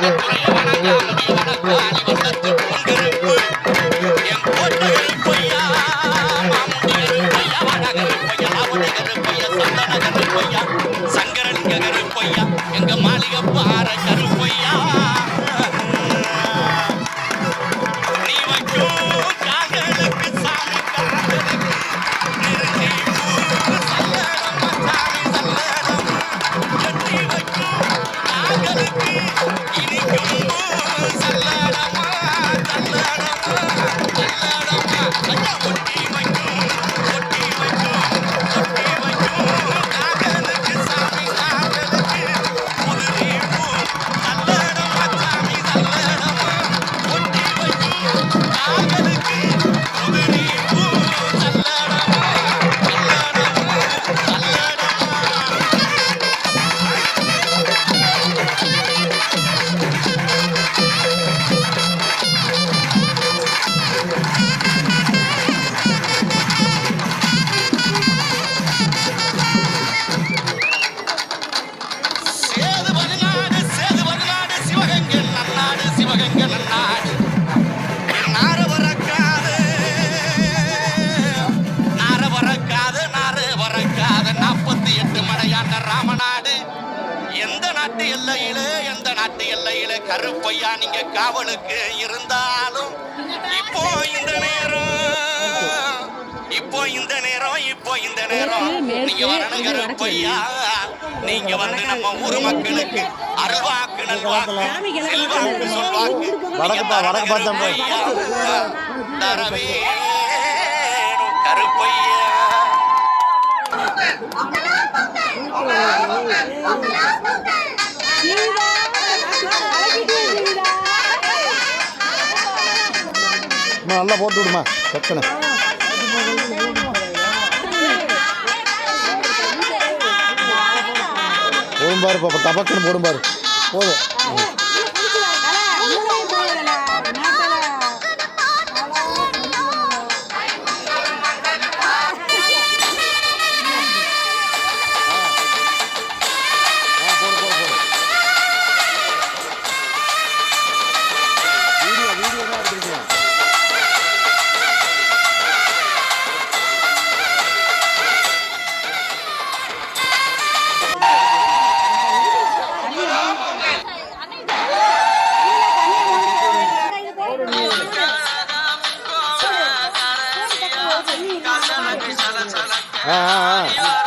啊！你完了！你！நாட்டு எல்லையில கருப்பையா நீங்க காவலுக்கு இருந்தாலும் இப்போ இந்த நேரம் இப்போ இந்த நேரம் இப்போ இந்த நேரம். நீங்க வரணும் கருப்பையா. நீங்க வந்து நம்ம ஊர் மக்களுக்கு அருள்வாக்கு நல்வாக்கு செல்வாக்கு சொல்வாக்கு. தரவே கருப்பையா. பொங்கலா பொங்கல் பொங்கலா பொங்கல் நல்லா போட்டு விடுமா? பிரச்சனை போடும்பாரு பாப்பா தபக்குன்னு போடும்பாரு. போதும். 啊啊啊